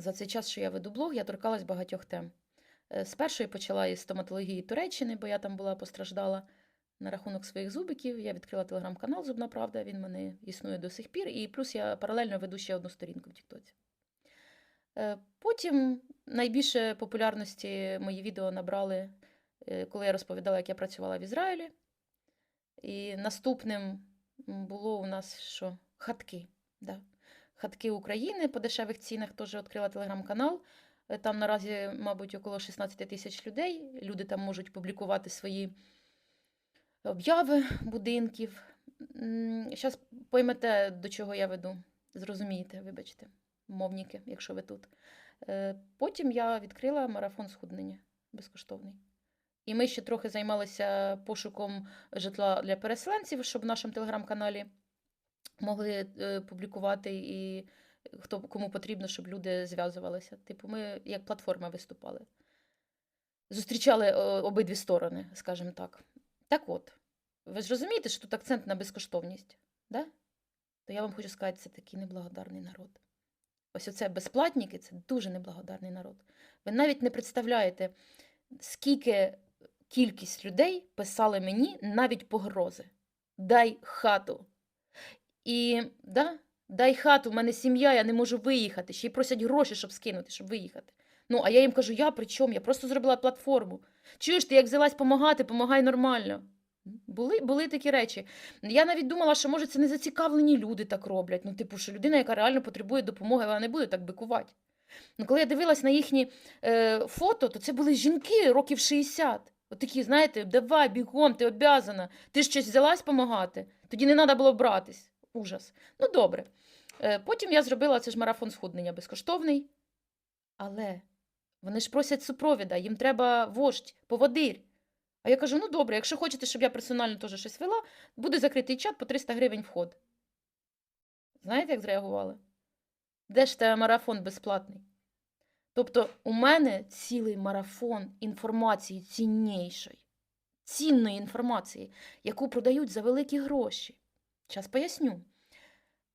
за цей час, що я веду блог, я торкалась багатьох тем. Е, Спершу я почала із стоматології Туреччини, бо я там була постраждала на рахунок своїх зубиків. Я відкрила телеграм-канал Зубна Правда, він мене існує до сих пір. І плюс я паралельно веду ще одну сторінку в Тіктоці. Е, Потім найбільше популярності мої відео набрали, е, коли я розповідала, як я працювала в Ізраїлі. І наступним було у нас що? Хатки. Да. Хатки України по дешевих цінах теж відкрила телеграм-канал. Е, Там наразі, мабуть, около 16 тисяч людей. Люди там можуть публікувати свої обяви будинків. Зараз поймете, до чого я веду. Зрозумієте, вибачте, мовніки, якщо ви тут. Е, Потім я відкрила марафон схуднення безкоштовний. І ми ще трохи займалися пошуком житла для переселенців, щоб в нашому телеграм-каналі могли е, публікувати і хто кому потрібно, щоб люди зв'язувалися. Типу, ми як платформа виступали. Зустрічали е, обидві сторони, скажімо так. Так от, ви ж розумієте, що тут акцент на безкоштовність, да? то я вам хочу сказати, це такий неблагодарний народ. Ось оце безплатники це дуже неблагодарний народ. Ви навіть не представляєте, скільки кількість людей писали мені навіть погрози. Дай хату. І да, дай хату, в мене сім'я, я не можу виїхати. Ще й просять гроші, щоб скинути, щоб виїхати. Ну, а я їм кажу, я при чому? Я просто зробила платформу. Чуєш, ти як взялась допомагати, помагай нормально. Були, були такі речі. Я навіть думала, що може це не зацікавлені люди так роблять. Ну, типу, що людина, яка реально потребує допомоги, вона не буде так бикувати. Ну, коли я дивилась на їхні е, фото, то це були жінки років 60. От такі, знаєте, давай, бігом, ти обязана. Ти ж щось взялась допомагати, тоді не треба було братись. Ужас. Ну, добре. Е, потім я зробила це ж марафон схуднення безкоштовний. Але вони ж просять супровіда, їм треба вождь, поводир. А я кажу: ну добре, якщо хочете, щоб я персонально теж щось вела, буде закритий чат по 300 гривень вход. Знаєте, як зреагували? Де ж те марафон безплатний? Тобто, у мене цілий марафон інформації ціннішої, цінної інформації, яку продають за великі гроші. Зараз поясню.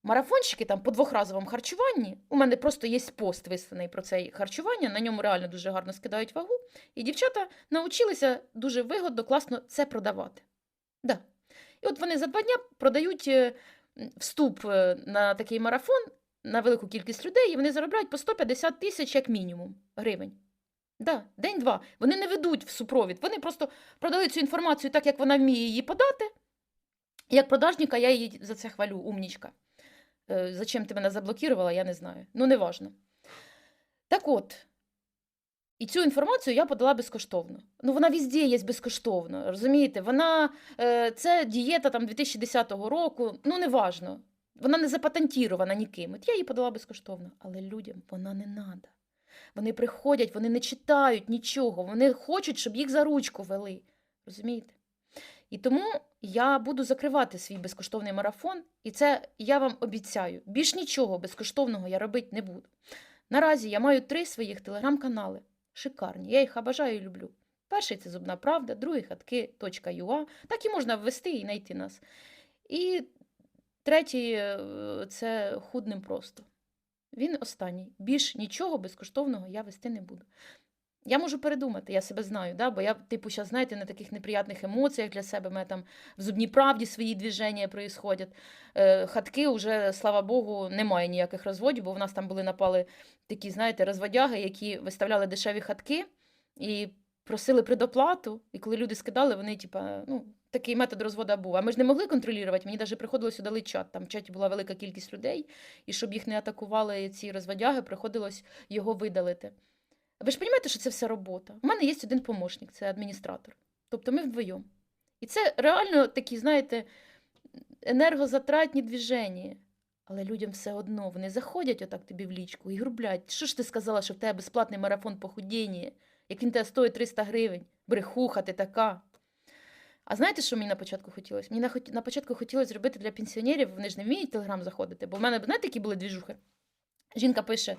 Марафонщики там по двохразовому харчуванні. У мене просто є пост висланий про це харчування, на ньому реально дуже гарно скидають вагу. І дівчата навчилися дуже вигодно, класно це продавати. Да. І от вони за два дня продають е, вступ е, на такий марафон на велику кількість людей, і вони заробляють по 150 тисяч як мінімум гривень. Да, день-два. Вони не ведуть в супровід. Вони просто продали цю інформацію так, як вона вміє її подати. Як продажника я її за це хвалю, умнічка. Е, Зачем ти мене заблокувала, я не знаю. Ну, не важно. Так от, і цю інформацію я подала безкоштовно. Ну, вона везде є безкоштовно, розумієте? Вона, е, це дієта там 2010 року, ну, не важно. Вона не запатентірована ніким. От я її подала безкоштовно, але людям вона не треба. Вони приходять, вони не читають нічого, вони хочуть, щоб їх за ручку вели. Розумієте? І тому я буду закривати свій безкоштовний марафон, і це я вам обіцяю. Більш нічого безкоштовного я робити не буду. Наразі я маю три своїх телеграм-канали. Шикарні. Я їх обожаю і люблю. Перший це Зубна Правда, другий хатки.ua. Так і можна ввести і знайти нас. І третій е, це худним просто. Він останній. Більш нічого безкоштовного я вести не буду. Я можу передумати, я себе знаю, да? бо я, типу, зараз, знаєте, на таких неприятних емоціях для себе, мене там в зубній правді свої движення происходять. Е, хатки вже, слава Богу, немає ніяких розводів, бо в нас там були напали такі, знаєте, розводяги, які виставляли дешеві хатки і просили предоплату. І коли люди скидали, вони, типа, ну, такий метод розводу був. А ми ж не могли контролювати. Мені навіть приходилось удали чат. Там в чаті була велика кількість людей, і щоб їх не атакували ці розводяги, приходилось його видалити. Ви ж розумієте, що це все робота. У мене є один помощник, це адміністратор. Тобто ми вдвоєм. І це реально такі, знаєте, енергозатратні движення. Але людям все одно вони заходять отак тобі в лічку і грублять. Що ж ти сказала, що в тебе безплатний марафон похудіння, як він тебе стоїть 300 гривень? Брехуха, ти така. А знаєте, що мені на початку хотілося? Мені на, на початку хотілося зробити для пенсіонерів, вони ж не вміють в телеграм заходити, бо в мене, знаєте, які були двіжухи? Жінка пише: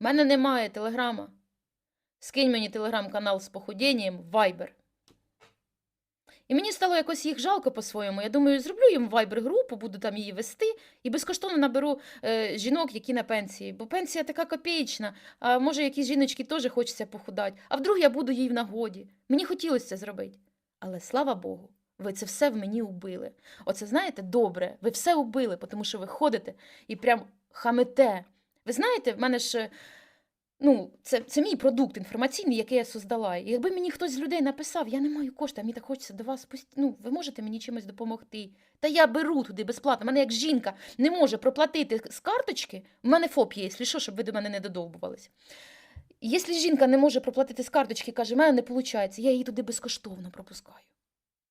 в мене немає телеграма. Скинь мені телеграм-канал з похудінням Viber. І мені стало якось їх жалко по-своєму. Я думаю, зроблю їм вайбер-групу, буду там її вести, і безкоштовно наберу е, жінок, які на пенсії. Бо пенсія така копеєчна, а може, якісь жіночки теж хочеться похудати. А вдруг я буду їй в нагоді. Мені хотілося це зробити. Але слава Богу, ви це все в мені убили. Оце знаєте, добре, ви все убили, тому що ви ходите і прям хамите. Ви знаєте, в мене ж. Ну, це, це мій продукт інформаційний, який я создала. І якби мені хтось з людей написав, я не маю коштів, а мені так хочеться до вас пост... ну, ви можете мені чимось допомогти. Та я беру туди безплатно. Мене як жінка не може проплатити з карточки, у мене ФОП є, якщо що, щоб ви до мене не додовбувались. Якщо жінка не може проплатити з карточки, каже, в мене не виходить, я її туди безкоштовно пропускаю.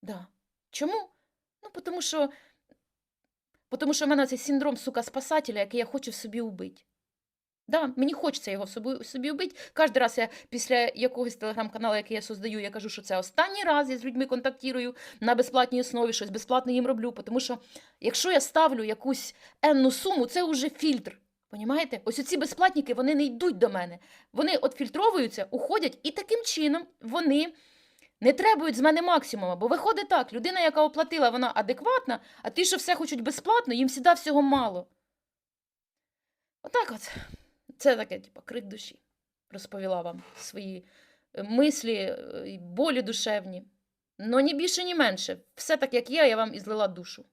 Да. Чому? Ну, тому що, тому що в мене цей синдром сука спасателя, який я хочу в собі убити. Да, мені хочеться його собі, собі вбити. Кожен раз я після якогось телеграм-каналу, який я создаю, я кажу, що це останній раз я з людьми контактую на безплатній основі, щось безплатно їм роблю. Тому що якщо я ставлю якусь енну суму, це вже фільтр. Понімаєте? Ось оці безплатники вони не йдуть до мене. Вони от фільтровуються, уходять, і таким чином вони не требують з мене максимуму. Бо виходить так, людина, яка оплатила, вона адекватна, а ті, що все хочуть безплатно, їм завжди всього мало. Отак от. Це таке, типу, крик душі. Розповіла вам свої е, мислі, е, болі душевні. Ну, ні більше, ні менше. Все так, як є, я вам ізлила душу.